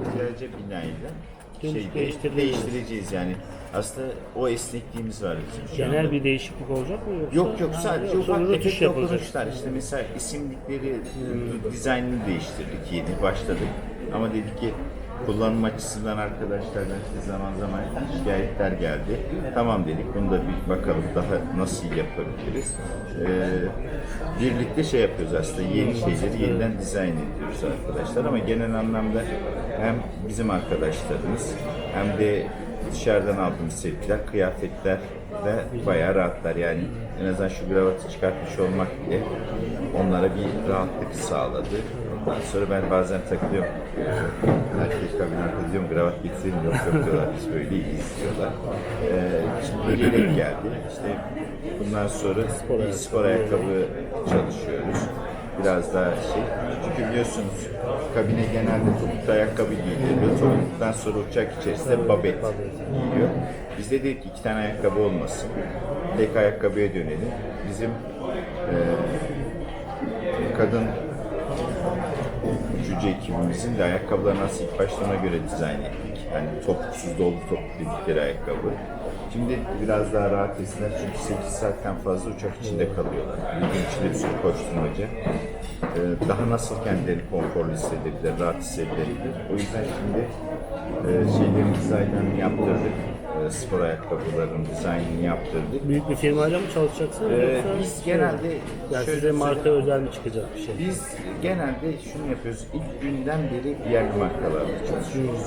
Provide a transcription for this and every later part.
ihtiyacı binayla değiştirilebilir. değiştireceğiz yani. Aslında o esnekliğimiz var bizim şu Genel anda. bir değişiklik olacak mı yoksa? Yok yok sadece yoksa ufak rötuş tefek yapılacak. dokunuşlar. İşte mesela isimlikleri, dizaynını değiştirdik yeni başladık. Ama dedik ki kullanım açısından arkadaşlardan işte zaman zaman şikayetler geldi. Tamam dedik bunu da bir bakalım daha nasıl yapabiliriz. Ee, birlikte şey yapıyoruz aslında yeni şeyleri yeniden dizayn ediyoruz arkadaşlar ama genel anlamda hem bizim arkadaşlarımız hem de dışarıdan aldığımız sevgiler, kıyafetler de bayağı rahatlar yani en azından şu kravatı çıkartmış olmak bile onlara bir rahatlık sağladı. Ondan sonra ben bazen takılıyorum. Erkek kabinerde diyorum kravat getirelim yok yok diyorlar biz böyle iyiyiz diyorlar. Ee, şimdi gelerek geldi. İşte bundan sonra bir spor ayakkabı çalışıyoruz. Biraz daha şey. Çünkü biliyorsunuz kabine genelde topuklu ayakkabı giyiliyor. Topukluktan sonra uçak içerisinde babet giyiyor. Biz de dedik ki iki tane ayakkabı olmasın. Tek ayakkabıya dönelim. Bizim e, kadın cüce ekibimizin de ayakkabılarını nasıl ilk başta ona göre dizayn ettik. Yani topuksuz dolu topuk dedikleri ayakkabı. Şimdi biraz daha rahat etsinler çünkü 8 saatten fazla uçak içinde kalıyorlar. Bir gün içinde bir sürü koşturmaca. Ee, daha nasıl kendilerini konforlu hissedebilir, rahat hissedebilir. O yüzden şimdi e, şeylerin dizaynını yaptırdık. Spor ayakkabıların dizaynını yaptırdık. Büyük bir firmayla mı çalışacaksınız Ee, yoksa? biz genelde yani şöyle size marka söyleyeyim. özel mi çıkacak bir şey? Biz genelde şunu yapıyoruz. İlk günden beri yerli markalarla çalışıyoruz.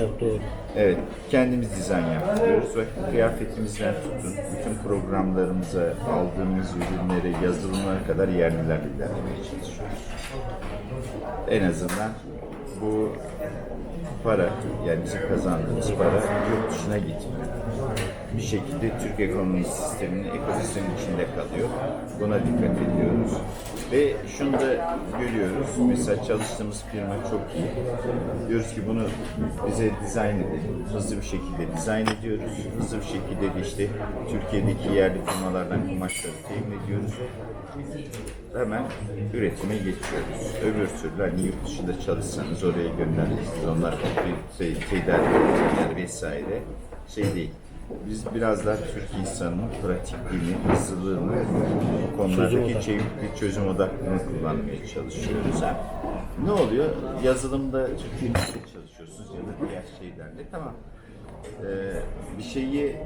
Yok doğru. Evet, kendimiz dizayn yaptırıyoruz ve kıyafetimizden tutun, bütün programlarımıza, aldığımız ürünlere, yazılımlara kadar yerlilerle ilerlemeye çalışıyoruz. En azından bu para, yani bizim kazandığımız para yurt dışına gitmiyor. Bir şekilde Türk ekonomi sisteminin, ekosistemin içinde kalıyor. Buna dikkat ediyoruz. Ve şunu da görüyoruz. Mesela çalıştığımız firma çok iyi. Diyoruz ki bunu bize dizayn edelim. Hızlı bir şekilde dizayn ediyoruz. Hızlı bir şekilde de işte Türkiye'deki yerli firmalardan kumaşları temin ediyoruz. Hemen üretime geçiyoruz. Öbür türlü hani yurt dışında çalışsanız oraya gönderirsiniz. Onlar şey, tedarik ederler vesaire. Şey değil. Biz biraz daha Türk insanının pratikliğini, hızlılığını, bu konulardaki çevik bir çözüm odaklılığını kullanmaya çalışıyoruz. Ha. Ne oluyor? Yazılımda Türkiye'de çalışıyorsunuz ya da diğer şeylerle. Tamam. Ee, bir şeyi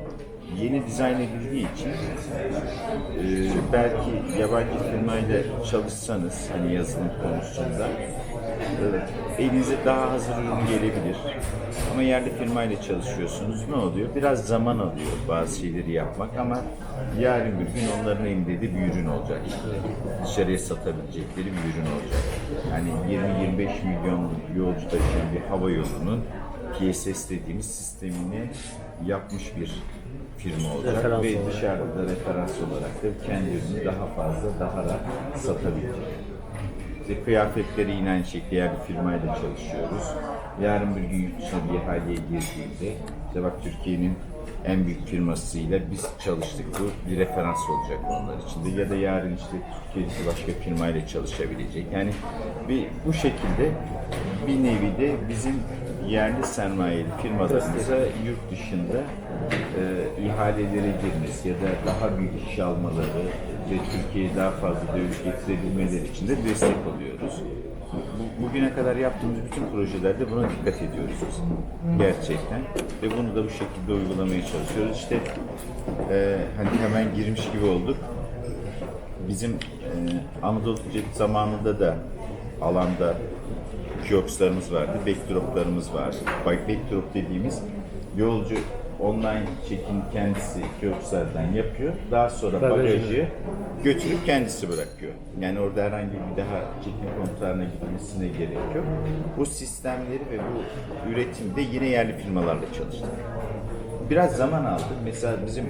yeni dizayn edildiği için e, belki yabancı firmayla çalışsanız hani yazılım konusunda e, elinize daha hazır ürün gelebilir. Ama yerli firmayla çalışıyorsunuz. Ne oluyor? Biraz zaman alıyor bazı şeyleri yapmak ama yarın bir gün onların elinde de bir ürün olacak. Dışarıya satabilecekleri bir ürün olacak. Yani 20-25 milyon yolcu taşıyan bir hava yolunun PSS dediğimiz sistemini yapmış bir firma olacak Referans ve olarak. dışarıda da referans olarak da kendi ürünü daha fazla, daha rahat satabilecek. İşte kıyafetleri yine aynı şekilde yerli firmayla çalışıyoruz. Yarın bir gün yurt dışına bir ihaleye girdiğinde, işte bak Türkiye'nin en büyük firmasıyla biz çalıştık. Bu bir referans olacak onlar için de. Ya da yarın işte Türkiye'deki başka firmayla çalışabilecek. Yani bir bu şekilde bir nevi de bizim yerli sermayeli firmalarımıza yurt dışında e, ihalelere girmesi ya da daha büyük iş almaları ve Türkiye'ye daha fazla döviz getirebilmeleri için de destek oluyoruz. Bu- Bugüne kadar yaptığımız bütün projelerde buna dikkat ediyoruz biz. Gerçekten. Ve bunu da bu şekilde uygulamaya çalışıyoruz. İşte e, hani hemen girmiş gibi olduk. Bizim e, Anadolu Ticaret zamanında da alanda kiosklarımız vardı, backdroplarımız var. Bak backdrop dediğimiz yolcu online check-in kendisi kiosklardan yapıyor. Daha sonra Bagajı. götürüp kendisi bırakıyor. Yani orada herhangi bir daha check-in komutarına gitmesine gerek yok. Bu sistemleri ve bu üretimde yine yerli firmalarla çalıştık biraz zaman aldı. Mesela bizim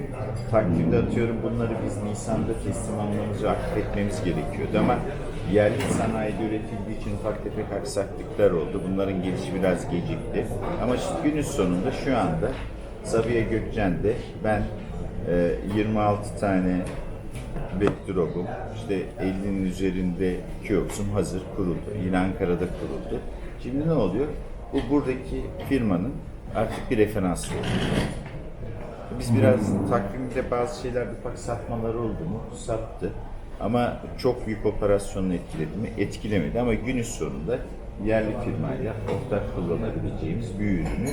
takvimde atıyorum bunları biz Nisan'da teslim almamız ve aktif etmemiz gerekiyordu ama yerli sanayide üretildiği için ufak tefek aksaklıklar oldu. Bunların gelişi biraz gecikti. Ama günün sonunda şu anda Sabiha Gökçen'de ben e, 26 tane backdrop'um, işte 50'nin üzerinde kioksum hazır kuruldu. Yine Ankara'da kuruldu. Şimdi ne oluyor? bu buradaki firmanın artık bir referansı oldu. Biz biraz takvimde bazı şeyler ufak satmaları oldu mu? Sattı. Ama çok büyük operasyonunu etkiledi mi? Etkilemedi ama günün sonunda yerli firmayla ortak kullanabileceğimiz bir ürünü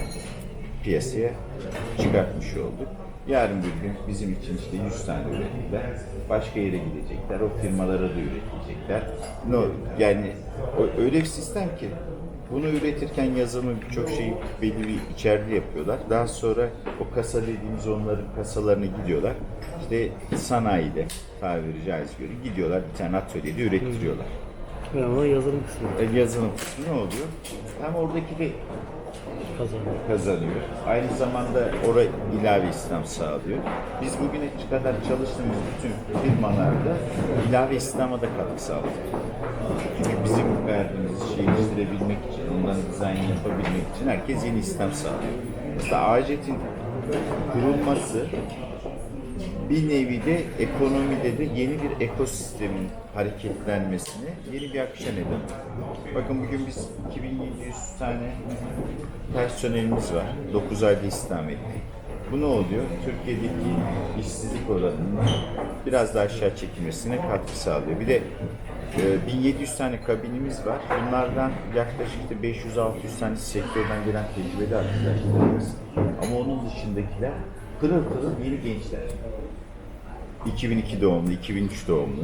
piyasaya çıkartmış olduk. Yarın bir gün bizim için işte 100 tane ürettiler. Başka yere gidecekler. O firmalara da üretecekler. No, yani o, öyle bir sistem ki bunu üretirken yazılımı birçok şeyi belli bir içeride yapıyorlar. Daha sonra o kasa dediğimiz onların kasalarına gidiyorlar. İşte sanayide tabiri caiz göre gidiyorlar bir tane atölyede ürettiriyorlar. Ve ama yazılım kısmı E, yazılım kısmı ne oluyor? Hem oradaki de kazanıyor. kazanıyor. Aynı zamanda oraya ilave İslam sağlıyor. Biz bugüne kadar çalıştığımız bütün firmalarda ilave İslam'a da katkı sağladık. Çünkü bizim verdiğimiz işi geliştirebilmek için, ondan dizayn yapabilmek için herkes yeni İslam sağlıyor. Mesela AJET'in kurulması bir nevi de ekonomide de yeni bir ekosistemin hareketlenmesine yeni bir akışa neden. Bakın bugün biz 2700 tane personelimiz var. 9 ayda istihdam ettik. Bu ne oluyor? Türkiye'deki işsizlik oranının biraz daha aşağı çekilmesine katkı sağlıyor. Bir de e, 1700 tane kabinimiz var. Bunlardan yaklaşık işte 500-600 tane sektörden gelen tecrübeli arkadaşlarımız. Ama onun dışındakiler pırıl pırıl yeni gençler. 2002 doğumlu, 2003 doğumlu.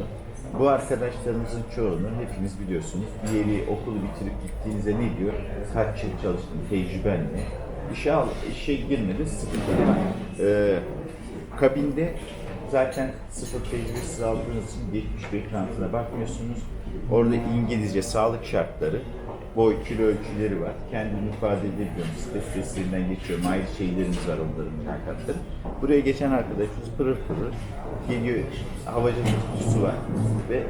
Bu arkadaşlarımızın çoğunu hepiniz biliyorsunuz. Bir yeri okulu bitirip gittiğinizde ne diyor? Kaç yıl çalıştın, tecrüben ne? İşe, al, işe girmedi, sıkıntı yok. Ee, kabinde zaten sıfır tecrübesiz aldığınız için 71 ekranına bakmıyorsunuz. Orada İngilizce sağlık şartları, boy, kilo ölçüleri var. Kendini ifade edebiliyorum. Stres testlerinden geçiyorum. Ayrı şeylerimiz var onların mülakatları. Buraya geçen arkadaşımız pırır pırır geliyor. Havacılık tutkusu var ve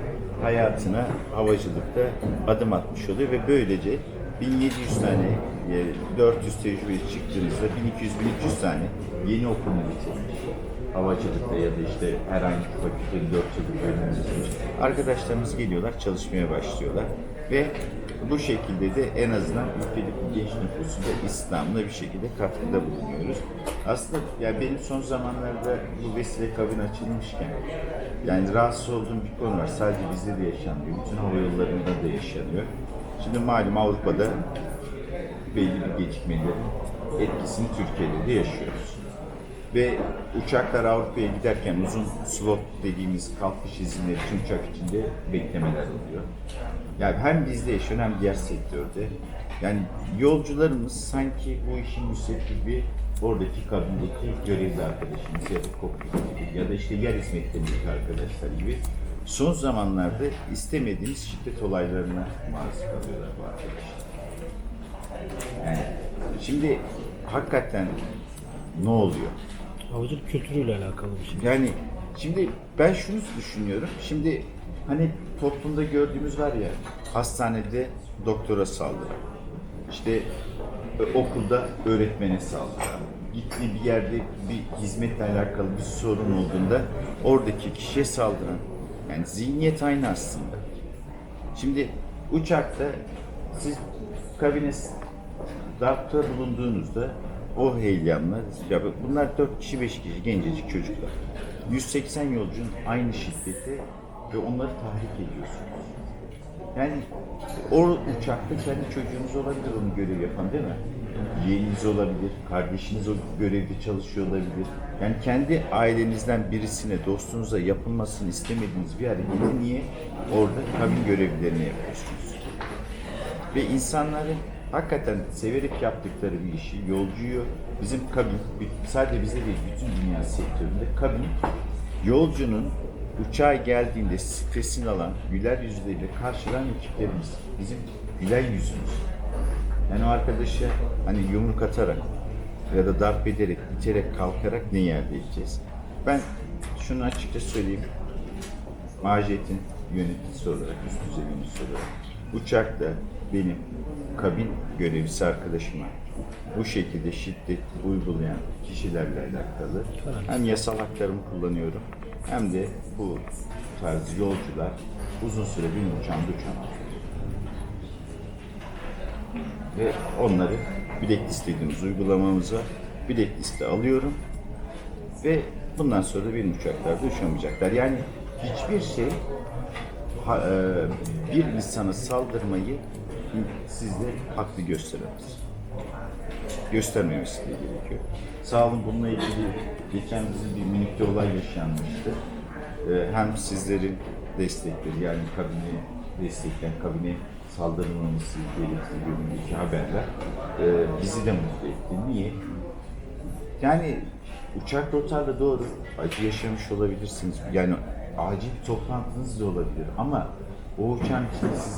hayatına havacılıkta adım atmış oluyor ve böylece 1700 tane, e, 400 tecrübe çıktığınızda 1200-1300 tane yeni okulunu bitirmiş havacılıkta ya da işte herhangi bir fakültenin 4 yıllık bölümünü. Arkadaşlarımız geliyorlar, çalışmaya başlıyorlar ve bu şekilde de en azından ülkedeki genç nüfusunda İslam'la bir şekilde katkıda bulunuyoruz. Aslında yani benim son zamanlarda bu vesile kabin açılmışken yani rahatsız olduğum bir konu var. Sadece bizde de yaşanmıyor. Bütün hava yollarında da yaşanıyor. Şimdi malum Avrupa'da belli bir gecikmelerin etkisini Türkiye'de de yaşıyoruz. Ve uçaklar Avrupa'ya giderken uzun slot dediğimiz kalkış izinleri için uçak içinde beklemeler oluyor. Yani hem bizde yaşıyor hem diğer sektörde. Yani yolcularımız sanki bu işin müsebbibi oradaki kabindeki görevli arkadaşımız ya da kokpit gibi ya da işte yer hizmetlerindeki arkadaşlar gibi son zamanlarda istemediğimiz şiddet olaylarına maruz kalıyorlar bu arkadaşlar. Yani şimdi hakikaten ne oluyor? Havacılık kültürüyle alakalı bir şey. Yani şimdi ben şunu düşünüyorum. Şimdi hani toplumda gördüğümüz var ya hastanede doktora saldıran, işte e, okulda öğretmene saldıran, gittiği bir yerde bir hizmetle alakalı bir sorun olduğunda oradaki kişiye saldıran. Yani zihniyet aynı aslında. Şimdi uçakta siz kabine darpta bulunduğunuzda o heyecanla, ya bunlar 4 kişi 5 kişi gencecik çocuklar. 180 yolcunun aynı şiddeti ve onları tahrik ediyorsunuz. Yani o uçakta kendi çocuğunuz olabilir onu görev yapan değil mi? Yeğeniniz olabilir, kardeşiniz o görevde çalışıyor olabilir. Yani kendi ailenizden birisine, dostunuza yapılmasını istemediğiniz bir hareketi niye orada kabin görevlilerine yapıyorsunuz? Ve insanların hakikaten severek yaptıkları bir işi, yolcuyu bizim kabin, sadece bizde değil bütün dünya sektöründe kabin, yolcunun uçağa geldiğinde stresini alan, güler yüzleriyle karşılayan ekiplerimiz. Bizim güler yüzümüz. Yani o arkadaşa hani yumruk atarak ya da darp ederek, iterek, kalkarak ne elde edeceğiz? Ben şunu açıkça söyleyeyim. Majet'in yöneticisi olarak, üst düzey yöneticisi olarak uçakta benim kabin görevlisi arkadaşıma bu şekilde şiddet uygulayan kişilerle alakalı hem yasal haklarımı kullanıyorum hem de bu tarz yolcular uzun süre benim uçağımda uçamaz. Ve onları bilek dediğimiz uygulamamız var. Bilek liste alıyorum ve bundan sonra da benim uçaklarda uçamayacaklar. Yani hiçbir şey e, bir insana saldırmayı sizde haklı gösteremez. Göstermemesi de gerekiyor. Sağ olun bununla ilgili geçen bizim bir minik bir olay yaşanmıştı. E, hem sizlerin destekleri yani kabine destekleyen kabine saldırılmaması gerektiği yönündeki haberler e, bizi de mutlu etti. Niye? Yani uçak rotarla doğru acı yaşamış olabilirsiniz. Yani acil toplantınız da olabilir ama o uçağın içinde siz